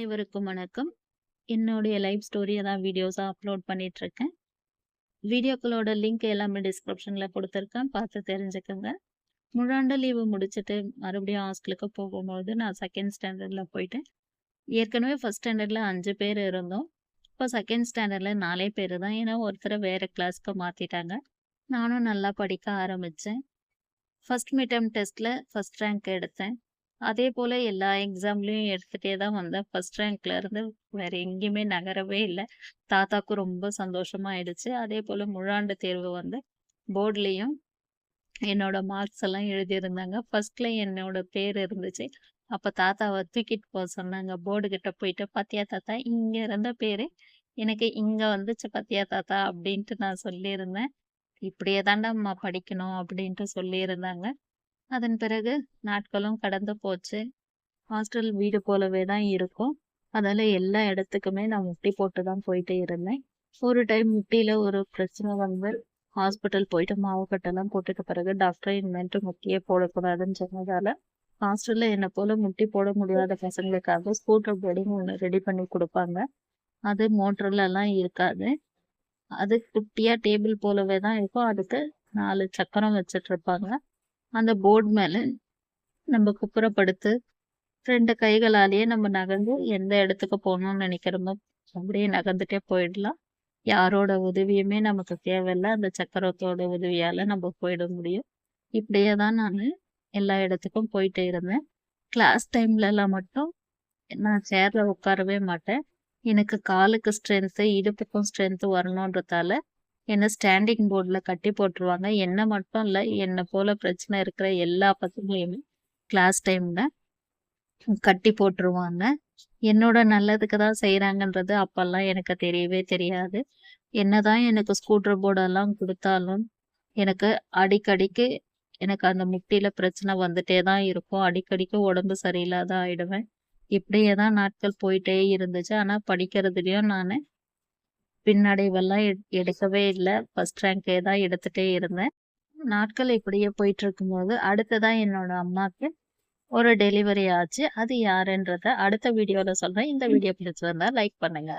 அனைவருக்கும் வணக்கம். என்னுடைய லைஃப் ஸ்டோரியை தான் வீடியோஸாக அப்லோட் பண்ணிட்டுருக்கேன். வீடியோக்களோட லிங்க் எல்லாமே டிஸ்கிரிப்ஷன்ல கொடுத்துருக்கேன் பார்த்து தெரிஞ்சுக்கங்க. முழாண்டு லீவு முடிச்சுட்டு மறுபடியும் ஹாஸ்டலுக்கு போகும்போது நான் செகண்ட் ஸ்டாண்டர்டில் போயிட்டேன். ஏற்கனவே ஃபர்ஸ்ட் ஸ்டாண்டர்டில் அஞ்சு பேர் இருந்தோம். இப்போ செகண்ட் ஸ்டாண்டர்டில் நாலே பேர் தான். ஏன்னா ஒருத்தரை வேறு கிளாஸ்க்கு மாற்றிட்டாங்க நானும் நல்லா படிக்க ஆரம்பித்தேன் ஃபஸ்ட் மிட் டெஸ்ட்டில் ஃபஸ்ட் ஃபர்ஸ்ட் ரேங்க் எடுத்தேன். அதே போல் எல்லா எக்ஸாம்லேயும் எடுத்துகிட்டே தான் வந்தேன். ஃபர்ஸ்ட் ரேங்க்ல இருந்து எங்கேயுமே நகரவே இல்லை தாத்தாக்கும் ரொம்ப சந்தோஷமாயிடுச்சு. அதே போல் முழாண்டு தேர்வு வந்து போர்ட்லேயும் என்னோட மார்க்ஸ் எல்லாம் எழுதியிருந்தாங்க. ஃபர்ஸ்ட்ல என்னோட பேர் இருந்துச்சு. அப்போ தாத்தாவை தூக்கிட்டு போக சொன்னாங்க. போர்டு கிட்ட போயிட்டு, "பாத்தியா தாத்தா, இங்கே இருந்த பேர் எனக்கு இங்கே வந்துச்சு பாத்தியா தாத்தா" அப்படின்ட்டு நான் சொல்லியிருந்தேன். "இப்படியே தான்டாம்மா படிக்கணும்" அப்படின்ட்டு சொல்லியிருந்தாங்க. அதன் பிறகு நாட்களும் கடந்து போச்சு. ஹாஸ்டல் வீடு போலவே தான் இருக்கும். அதனால எல்லா இடத்துக்குமே நான் முட்டி போட்டு தான் போயிட்டே இருந்தேன். ஒரு டைம் முட்டியில ஒரு பிரச்சனை வந்து ஹாஸ்பிட்டல் போயிட்டு மாவுக்கட்டெல்லாம் போட்டுட்ட பிறகு டாக்டர் இனிமேட்டு முட்டியே போடக்கூடாதுன்னு சொன்னதால, ஹாஸ்டல்ல என்னை போல முட்டி போட முடியாத பசங்களுக்காக ஸ்கூட்டர் போர்டிங் ஒன்று ரெடி பண்ணி கொடுப்பாங்க அது மோட்டர்லலாம் இருக்காது. அது குட்டியா டேபிள் போலவே தான் இருக்கும். அதுக்கு நாலு சக்கரம் வச்சுட்டுருப்பாங்க. அந்த போர்ட் மேல நம்ம குப்புறப்படுத்து ரெண்டு கைகளாலேயே நம்ம நகர்ந்து எந்த இடத்துக்கு போகணும்னு நினைக்கிறோமோ அப்படியே நகர்ந்துட்டே போயிடலாம். யாரோட உதவியுமே நமக்கு தேவையில்லை அந்த சக்கரத்தோட உதவியால நம்ம போயிட முடியும். இப்படியே தான் நான் எல்லா இடத்துக்கும் போயிட்டே இருந்தேன். கிளாஸ் டைம்லலாம் மட்டும் நான் சேர்ல உட்காரவே மாட்டேன். எனக்கு காலுக்கு ஸ்ட்ரென்த்து, இடுப்புக்கும் ஸ்ட்ரென்த்து வரணுன்றதால, என்ன ஸ்டாண்டிங் போர்டில் கட்டி போட்டுருவாங்க. என்ன மட்டும் இல்லை என்னை போல பிரச்சனை இருக்கிற எல்லா பசங்களையுமே கிளாஸ் டைமில் கட்டி போட்டுருவாங்க. என்னோட நல்லதுக்கு தான் செய்கிறாங்கன்றது அப்போல்லாம் எனக்கு தெரியவே தெரியாது. என்னதான் எனக்கு ஸ்கூட்டர் போர்டெல்லாம் கொடுத்தாலும் எனக்கு அடிக்கடிக்கு எனக்கு அந்த முட்டியில் பிரச்சனை வந்துட்டே தான் இருக்கும். அடிக்கடிக்கு உடம்பு சரியில்லாத ஆயிடுவேன். இப்படியே தான் நாட்கள் போயிட்டே இருந்துச்சு. ஆனால் படிக்கிறதுலேயும் நான் பின்னடைவெல்லாம் எடுக்கவே இல்ல. ஃபர்ஸ்ட் ரேங்கே தான் எடுத்துட்டே இருந்தேன். நாட்கள் இப்படியே போயிட்டுருக்கும்போது, அடுத்ததா என்னோட அம்மாக்கு ஒரு டெலிவரி ஆச்சு. அது யாருன்றத அடுத்த வீடியோல சொல்றேன். இந்த வீடியோ பிடிச்சிருந்தா லைக் பண்ணுங்க.